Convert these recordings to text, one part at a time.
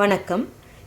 வணக்கம்.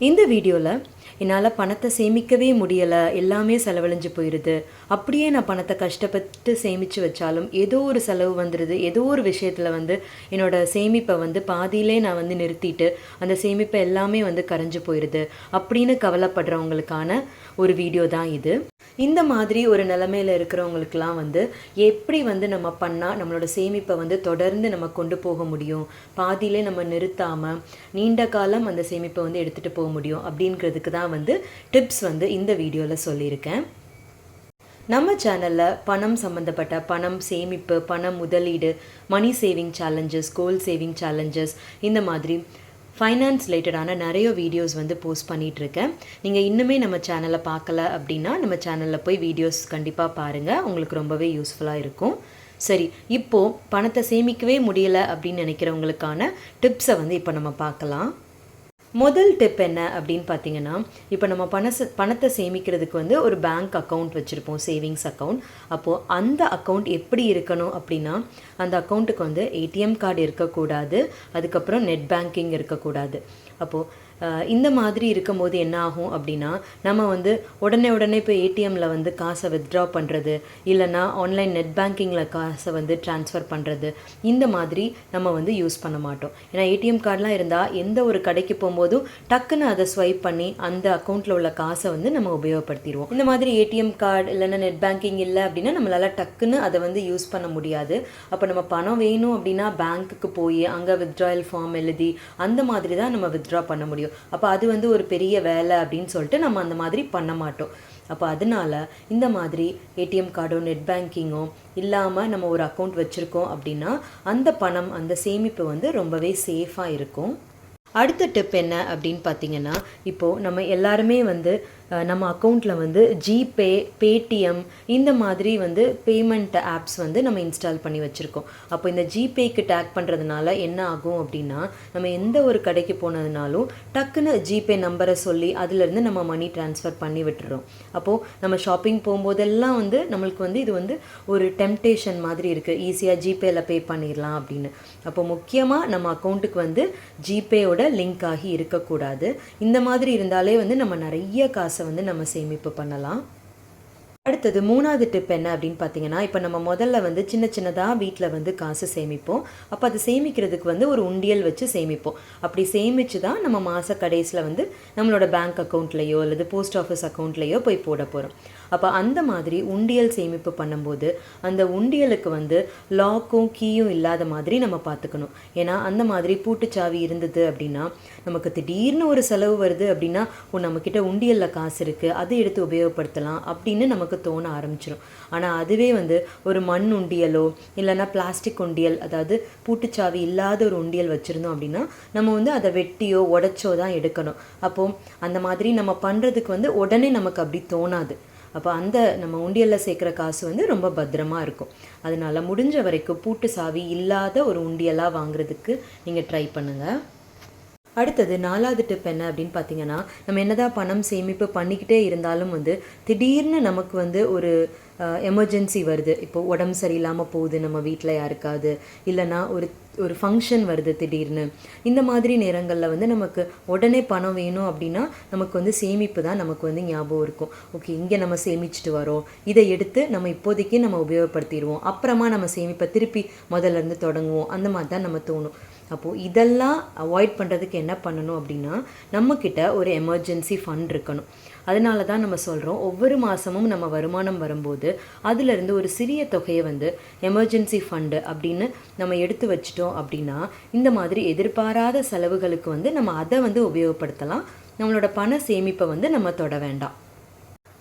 இந்த வீடியோவில் என்னால் பணத்தை சேமிக்கவே முடியலை எல்லாமே செலவழிஞ்சு போயிடுது அப்படியே நான் பணத்தை கஷ்டப்பட்டு சேமித்து வச்சாலும் ஏதோ ஒரு செலவு வந்துடுது ஏதோ ஒரு விஷயத்தில் வந்து என்னோட சேமிப்பை வந்து பாதியிலே நான் வந்து நிறுத்திட்டு அந்த சேமிப்பை எல்லாமே வந்து கரைஞ்சு போயிடுது அப்படின்னு கவலைப்படுறவங்களுக்கான ஒரு வீடியோ தான் இது. இந்த மாதிரி ஒரு நிலமையில இருக்கிறவங்களுக்குலாம் வந்து எப்படி வந்து நம்ம பண்ணால் நம்மளோட சேமிப்பை வந்து தொடர்ந்து நம்ம கொண்டு போக முடியும்? பாதியிலே நம்ம நிறுத்தாமல் நீண்ட காலம் அந்த சேமிப்பை வந்து எடுத்துகிட்டு போக முடியும் அப்படிங்கிறதுக்கு தான் வந்து டிப்ஸ் வந்து இந்த வீடியோவில் சொல்லியிருக்கேன். நம்ம சேனலில் பணம் சம்மந்தப்பட்ட பணம் சேமிப்பு பணம் முதலீடு money saving challenges goal saving challenges இந்த மாதிரி ஃபைனான்ஸ் ரிலேட்டடான நிறைய வீடியோஸ் வந்து போஸ்ட் பண்ணிகிட்டு இருக்கேன் நீங்கள் இன்னுமே நம்ம சேனலை பார்க்கல அப்படின்னா நம்ம சேனலில் போய் வீடியோஸ் கண்டிப்பாக பாருங்கள் உங்களுக்கு ரொம்பவே யூஸ்ஃபுல்லாக இருக்கும். சரி இப்போது பணத்தை சேமிக்கவே முடியலை அப்படின்னு நினைக்கிறவங்களுக்கான டிப்ஸை வந்து இப்போ நம்ம பார்க்கலாம். முதல் டிப் என்ன அப்படின்னு பார்த்தீங்கன்னா இப்போ நம்ம பணச பணத்தை சேமிக்கிறதுக்கு வந்து ஒரு பேங்க் அக்கௌண்ட் வச்சுருப்போம் சேவிங்ஸ் அக்கௌண்ட் அப்போது அந்த அக்கௌண்ட் எப்படி இருக்கணும் அப்படின்னா அந்த அக்கௌண்ட்டுக்கு வந்து ஏடிஎம் கார்டு இருக்கக்கூடாது. அதுக்கப்புறம் நெட் பேங்கிங் இருக்கக்கூடாது. அப்போது இந்த மாதிரி இருக்கும்போது என்ன ஆகும் அப்படின்னா நம்ம வந்து உடனே உடனே இப்போ ஏடிஎம்மில் வந்து காசை வித்ட்ரா பண்ணுறது இல்லைன்னா ஆன்லைன் நெட் பேங்கிங்கில் காசை வந்து ட்ரான்ஸ்ஃபர் பண்ணுறது இந்த மாதிரி நம்ம வந்து யூஸ் பண்ண மாட்டோம். ஏன்னா ஏடிஎம் கார்டெலாம் இருந்தால் எந்த ஒரு கடைக்கு போகும்போதும் டக்குன்னு அதை ஸ்வைப் பண்ணி அந்த அக்கௌண்ட்டில் உள்ள காசை வந்து நம்ம உபயோகப்படுத்திடுவோம். இந்த மாதிரி ஏடிஎம் கார்டு இல்லைன்னா நெட் பேங்கிங் இல்லை அப்படின்னா நம்மளால் டக்குன்னு அதை வந்து யூஸ் பண்ண முடியாது. அப்போ நம்ம பணம் வேணும் அப்படின்னா பேங்க்குக்கு போய் அங்கே வித்ட்ராயல் ஃபார்ம் எழுதி அந்த மாதிரி தான் நம்ம வித்ட்ரா பண்ண முடியும். அப்போ அது வந்து ஒரு பெரிய வேலை அப்படின்னு சொல்லிட்டு நம்ம அந்த மாதிரி பண்ண மாட்டோம். அப்போ அதனால இந்த மாதிரி ஏடிஎம் கார்டோ நெட் பேங்கிங்கோ இல்லாமல் நம்ம ஒரு அக்கௌண்ட் வச்சுருக்கோம் அப்படின்னா அந்த பணம் அந்த சேமிப்பு வந்து ரொம்பவே சேஃபாக இருக்கும். அடுத்த டிப் என்ன அப்படின்னு பார்த்தீங்கன்னா இப்போது நம்ம எல்லாருமே வந்து நம்ம அக்கௌண்ட்டில் வந்து ஜிபே பேடிஎம் இந்த மாதிரி வந்து பேமெண்ட் ஆப்ஸ் வந்து நம்ம இன்ஸ்டால் பண்ணி வச்சுருக்கோம். அப்போ இந்த ஜிபேக்கு டேக் பண்ணுறதுனால என்ன ஆகும் அப்படின்னா நம்ம எந்த ஒரு கடைக்கு போனதுனாலும் டக்குன்னு ஜிபே நம்பரை சொல்லி அதுலேருந்து நம்ம மணி ட்ரான்ஸ்ஃபர் பண்ணி விட்டுறோம். அப்போது நம்ம ஷாப்பிங் போகும்போதெல்லாம் வந்து நம்மளுக்கு வந்து இது வந்து ஒரு டெம்டேஷன் மாதிரி இருக்குது ஈஸியாக ஜிபேயில் பே பண்ணிடலாம் அப்படின்னு. அப்போ முக்கியமாக நம்ம அக்கௌண்ட்டுக்கு வந்து ஜிபேயோட லிங்க் ஆகி இருக்கக்கூடாது. இந்த மாதிரி இருந்தாலே வந்து நம்ம நிறைய காசு வந்து நம்ம சேமிப்பு பண்ணலாம். அடுத்தது மூணாவது டிப் என்ன அப்படின்னு பார்த்தீங்கன்னா இப்போ நம்ம முதல்ல வந்து சின்ன சின்னதாக வீட்டில் வந்து காசு சேமிப்போம். அப்போ அது சேமிக்கிறதுக்கு வந்து ஒரு உண்டியல் வச்சு சேமிப்போம். அப்படி சேமித்து தான் நம்ம மாத கடைசியில் வந்து நம்மளோட பேங்க் அக்கௌண்ட்லேயோ அல்லது போஸ்ட் ஆஃபீஸ் அக்கௌண்ட்லேயோ போய் போட போகிறோம் அப்போ அந்த மாதிரி உண்டியல் சேமிப்பு பண்ணும்போது அந்த உண்டியலுக்கு வந்து லாக்கும் கீயும் இல்லாத மாதிரி நம்ம பார்த்துக்கணும் ஏன்னா அந்த மாதிரி பூட்டுச்சாவி இருந்தது அப்படின்னா நமக்கு திடீர்னு ஒரு செலவு வருது அப்படின்னா ஓ நம்மக்கிட்ட உண்டியலில் காசு இருக்குது அதை எடுத்து உபயோகப்படுத்தலாம் அப்படின்னு நமக்கு தோண ஆரம்பிச்சிடும் ஆனால் அதுவே வந்து ஒரு மண் உண்டியலோ இல்லைன்னா பிளாஸ்டிக் உண்டியல் அதாவது பூட்டுச்சாவி இல்லாத ஒரு உண்டியல் வச்சுருந்தோம் அப்படின்னா நம்ம வந்து அதை வெட்டியோ உடச்சோ தான் எடுக்கணும். அப்போது அந்த மாதிரி நம்ம பண்ணுறதுக்கு வந்து உடனே நமக்கு அப்படி தோணாது. அப்போ அந்த நம்ம உண்டியலில் சேர்க்குற காசு வந்து ரொம்ப பத்திரமா இருக்கும். அதனால முடிஞ்ச வரைக்கும் பூட்டு சாவி இல்லாத ஒரு உண்டியலாக வாங்குறதுக்கு நீங்கள் ட்ரை பண்ணுங்கள் அடுத்தது நாலாவது டிப் என்ன அப்படின்னு பார்த்தீங்கன்னா நம்ம என்னதான் பணம் சேமிப்பு பண்ணிக்கிட்டே இருந்தாலும் வந்து திடீர்னு நமக்கு வந்து ஒரு எமர்ஜென்சி வருது. இப்போ உடம்பு சரியில்லாமல் போகுது நம்ம வீட்டில் யாருக்காவது. இல்லைன்னா ஒரு ஒரு ஃபங்க்ஷன் வருது திடீர்னு. இந்த மாதிரி நேரங்களில் வந்து நமக்கு உடனே பணம் வேணும் அப்படின்னா நமக்கு வந்து சேமிப்பு தான் நமக்கு வந்து ஞாபகம் இருக்கும். ஓகே இங்கே நம்ம சேமிச்சுட்டு வரோம். இதை எடுத்து நம்ம இப்போதைக்கு நம்ம உபயோகப்படுத்திடுவோம். அப்புறமா நம்ம சேமிப்பை திருப்பி முதல்ல இருந்து தொடங்குவோம். அந்த மாதிரி தான் நம்ம தோணும். அப்போது இதெல்லாம் அவாய்ட் பண்ணுறதுக்கு என்ன பண்ணணும் அப்படின்னா நம்மக்கிட்ட ஒரு எமர்ஜென்சி ஃபண்ட் இருக்கணும். அதனால தான் நம்ம சொல்கிறோம் ஒவ்வொரு மாதமும் நம்ம வருமானம் வரும்போது அதிலிருந்து ஒரு சிறிய தொகையை வந்து எமர்ஜென்சி ஃபண்டு அப்படின்னு நம்ம எடுத்து வச்சிட்டோம் அப்படின்னா இந்த மாதிரி எதிர்பாராத செலவுகளுக்கு வந்து நம்ம அதை வந்து உபயோகப்படுத்தலாம். நம்மளோட பண சேமிப்பை வந்து நம்ம தொட வேண்டாம்.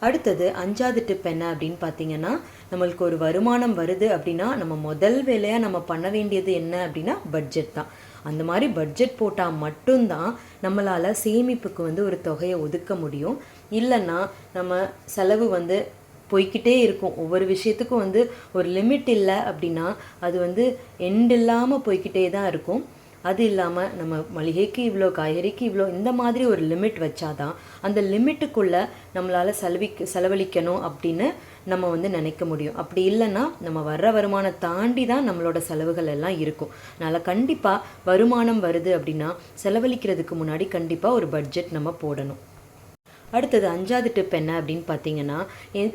அடுத்தது அஞ்சாவது டிப் என்ன அப்படின்னு பார்த்தீங்கன்னா நம்மளுக்கு ஒரு வருமானம் வருது அப்படின்னா நம்ம முதல் வேலையாக நம்ம பண்ண வேண்டியது என்ன அப்படின்னா பட்ஜெட் தான். அந்த மாதிரி பட்ஜெட் போட்டால் மட்டும்தான் நம்மளால் சேமிப்புக்கு வந்து ஒரு தொகையை ஒதுக்க முடியும். இல்லைன்னா நம்ம செலவு வந்து போய்க்கிட்டே இருக்கும். ஒவ்வொரு விஷயத்துக்கும் வந்து ஒரு லிமிட் இல்லை அப்படின்னா அது வந்து எண்ட் இல்லாமல் போய்க்கிட்டே தான் இருக்கும். அது இல்லாமல் நம்ம மளிகைக்கு இவ்வளோ காய்கறிக்கு இவ்வளோ இந்த மாதிரி ஒரு லிமிட் வச்சாதான் அந்த லிமிட்டுக்குள்ளே நம்மளால் செலவிக்க செலவழிக்கணும் அப்படின்னு நம்ம வந்து நினைக்க முடியும். அப்படி இல்லைன்னா நம்ம வர்ற வருமானம் தாண்டி தான் நம்மளோட செலவுகள் எல்லாம் இருக்கும். அதனால் கண்டிப்பாக வருமானம் வருது அப்படின்னா செலவழிக்கிறதுக்கு முன்னாடி கண்டிப்பாக ஒரு பட்ஜெட் நம்ம போடணும். அடுத்தது அஞ்சாவது டிப் என்ன அப்படின்னு பார்த்தீங்கன்னா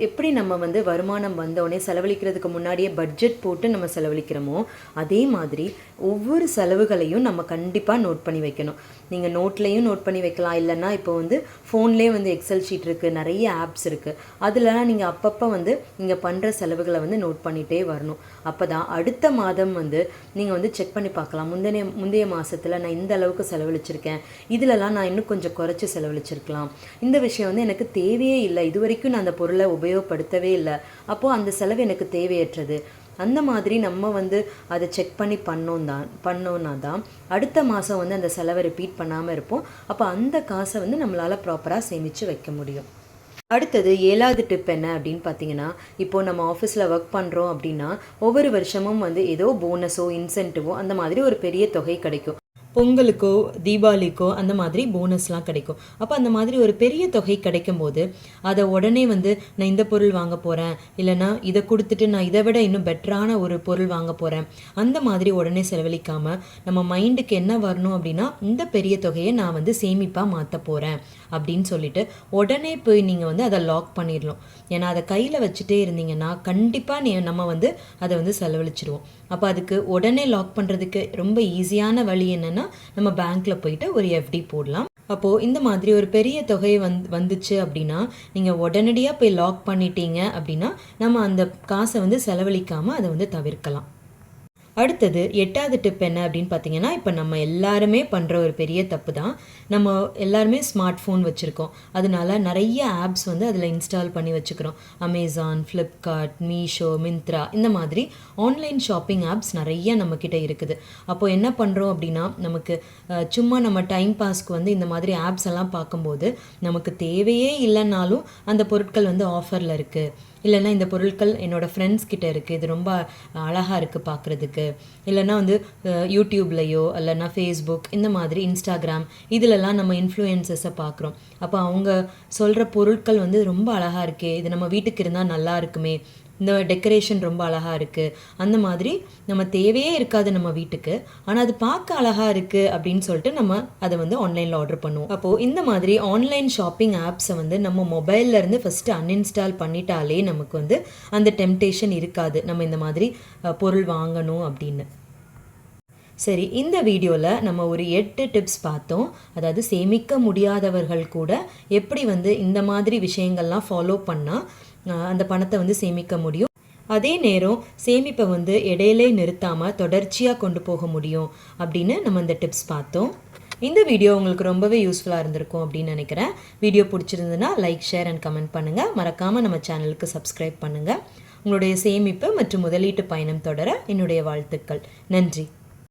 எப்படி நம்ம வந்து வருமானம் வந்தோடனே செலவழிக்கிறதுக்கு முன்னாடியே பட்ஜெட் போட்டு நம்ம செலவழிக்கிறோமோ அதே மாதிரி ஒவ்வொரு செலவுகளையும் நம்ம கண்டிப்பாக நோட் பண்ணி வைக்கணும். நீங்கள் நோட்லேயும் நோட் பண்ணி வைக்கலாம். இல்லைன்னா இப்போ வந்து ஃபோன்லேயே வந்து எக்ஸல் ஷீட் இருக்குது நிறைய ஆப்ஸ் இருக்குது அதுலலாம் நீங்கள் அப்பப்போ வந்து நீங்கள் பண்ணுற செலவுகளை வந்து நோட் பண்ணிகிட்டே வரணும். அப்போ தான் அடுத்த மாதம் வந்து நீங்கள் வந்து செக் பண்ணி பார்க்கலாம். முந்தைய முந்தைய மாதத்தில் நான் இந்த அளவுக்கு செலவழிச்சிருக்கேன். இதிலலாம் நான் இன்னும் கொஞ்சம் குறைச்சி செலவழிச்சிருக்கலாம். இந்த விஷயம் வந்து எனக்கு தேவையே இல்லை. இது வரைக்கும் நான் அந்த பொருளை உபயோகப்படுத்தவே இல்லை. அப்போது அந்த செலவு எனக்கு தேவையற்றது. அந்த மாதிரி நம்ம வந்து அதை செக் பண்ணி பண்ணோம் தான் பண்ணோன்னா தான் அடுத்த மாதம் வந்து அந்த செலவை ரிப்பீட் பண்ணாமல் இருப்போம். அப்போ அந்த காசை வந்து நம்மளால் ப்ராப்பராக சேமித்து வைக்க முடியும். அடுத்தது ஏழாவது டிப் என்ன அப்படின்னு பார்த்தீங்கன்னா இப்போ நம்ம ஆஃபீஸில் ஒர்க் பண்ணுறோம் அப்படின்னா ஒவ்வொரு வருஷமும் வந்து ஏதோ போனஸோ இன்சென்டிவோ அந்த மாதிரி ஒரு பெரிய தொகை கிடைக்கும். பொங்கலுக்கோ தீபாவளிக்கோ அந்த மாதிரி போனஸ்லாம் கிடைக்கும். அப்போ அந்த மாதிரி ஒரு பெரிய தொகை கிடைக்கும் போது அதை உடனே வந்து நான் இந்த பொருள் வாங்க போகிறேன் இல்லைன்னா இதை கொடுத்துட்டு நான் இதை விட இன்னும் பெட்டரான ஒரு பொருள் வாங்க போகிறேன் அந்த மாதிரி உடனே செலவழிக்காமல் நம்ம மைண்டுக்கு என்ன வரணும் அப்படின்னா இந்த பெரிய தொகையை நான் வந்து சேமிப்பாக மாற்ற போகிறேன் அப்படின்னு சொல்லிட்டு உடனே போய் நீங்கள் வந்து அதை லாக் பண்ணிடலாம் ஏன்னா அதை கையில் வச்சுட்டே இருந்தீங்கன்னா கண்டிப்பாக நீ நம்ம வந்து அதை வந்து செலவழிச்சிருவோம் அப்போ அதுக்கு உடனே லாக் பண்ணுறதுக்கு ரொம்ப ஈஸியான வழி என்னென்னா நம்ம பேங்க்கில் போயிட்டு ஒரு எஃப்டி போடலாம். அப்போது இந்த மாதிரி ஒரு பெரிய தொகை வந் வந்துச்சு அப்படின்னா நீங்கள் உடனடியாக போய் லாக் பண்ணிட்டீங்க அப்படின்னா நம்ம அந்த காசை வந்து செலவழிக்காமல் அதை வந்து தவிர்க்கலாம். அடுத்தது எட்டாவது டிப் என்ன அப்படின்னு பார்த்தீங்கன்னா இப்போ நம்ம எல்லாருமே பண்ணுற ஒரு பெரிய தப்பு தான் நம்ம எல்லாருமே ஸ்மார்ட் ஃபோன் வச்சுருக்கோம். அதனால நிறைய ஆப்ஸ் வந்து அதில் இன்ஸ்டால் பண்ணி வச்சுக்கிறோம். அமேசான் ஃப்ளிப்கார்ட் மீஷோ மிந்த்ரா இந்த மாதிரி ஆன்லைன் ஷாப்பிங் ஆப்ஸ் நிறைய நம்மக்கிட்ட இருக்குது. அப்போது என்ன பண்ணுறோம் அப்படின்னா நமக்கு சும்மா நம்ம டைம் பாஸ்க்கு வந்து இந்த மாதிரி ஆப்ஸ் எல்லாம் பார்க்கும்போது நமக்கு தேவையே இல்லைன்னாலும் அந்த பொருட்கள் வந்து ஆஃபரில் இருக்குது இல்லைன்னா இந்த பொருட்கள் என்னோடய ஃப்ரெண்ட்ஸ் கிட்ட இருக்குது இது ரொம்ப அழகாக இருக்குது பார்க்குறதுக்கு இல்லைன்னா வந்து யூடியூப்லேயோ இல்லைன்னா ஃபேஸ்புக் இந்த மாதிரி இன்ஸ்டாகிராம் இதிலெல்லாம் நம்ம இன்ஃப்ளூயன்சஸை பார்க்குறோம் அப்போ அவங்க சொல்கிற பொருட்கள் வந்து ரொம்ப அழகாக இருக்கே. இது நம்ம வீட்டுக்கு இருந்தால் நல்லா இருக்குமே. இந்த டெக்கரேஷன் ரொம்ப அழகாக இருக்குது அந்த மாதிரி நம்ம தேவையே இருக்காது நம்ம வீட்டுக்கு. ஆனால் அது பார்க்க அழகாக இருக்குது அப்படின்னு சொல்லிட்டு நம்ம அதை வந்து ஆன்லைனில் ஆர்டர் பண்ணுவோம். அப்போது இந்த மாதிரி ஆன்லைன் ஷாப்பிங் ஆப்ஸை வந்து நம்ம மொபைல்லேருந்து ஃபஸ்ட்டு அன்இன்ஸ்டால் பண்ணிட்டாலே நமக்கு வந்து அந்த டெம்டேஷன் இருக்காது. நம்ம இந்த மாதிரி பொருள் வாங்கணும் அப்படின்னு. சரி இந்த வீடியோவில் நம்ம ஒரு எட்டு டிப்ஸ் பார்த்தோம். அதாவது சேமிக்க முடியாதவர்கள் கூட எப்படி வந்து இந்த மாதிரி விஷயங்கள்லாம் ஃபாலோ பண்ணால் அந்த பணத்தை வந்து சேமிக்க முடியும். அதே நேரம் சேமிப்பை வந்து இடையிலே நிறுத்தாமல் தொடர்ச்சியாக கொண்டு போக முடியும் அப்படின்னு நம்ம இந்த டிப்ஸ் பார்த்தோம். இந்த வீடியோ உங்களுக்கு ரொம்பவே யூஸ்ஃபுல்லாக இருந்திருக்கும் அப்படின்னு நினைக்கிறேன். வீடியோ பிடிச்சிருந்ததுன்னா லைக் ஷேர் அண்ட் கமெண்ட் பண்ணுங்கள் மறக்காமல் நம்ம சேனலுக்கு சப்ஸ்கிரைப் பண்ணுங்கள் உங்களுடைய சேமிப்பு மற்றும் முதலீட்டு பயணம் தொடர என்னுடைய வாழ்த்துக்கள். நன்றி.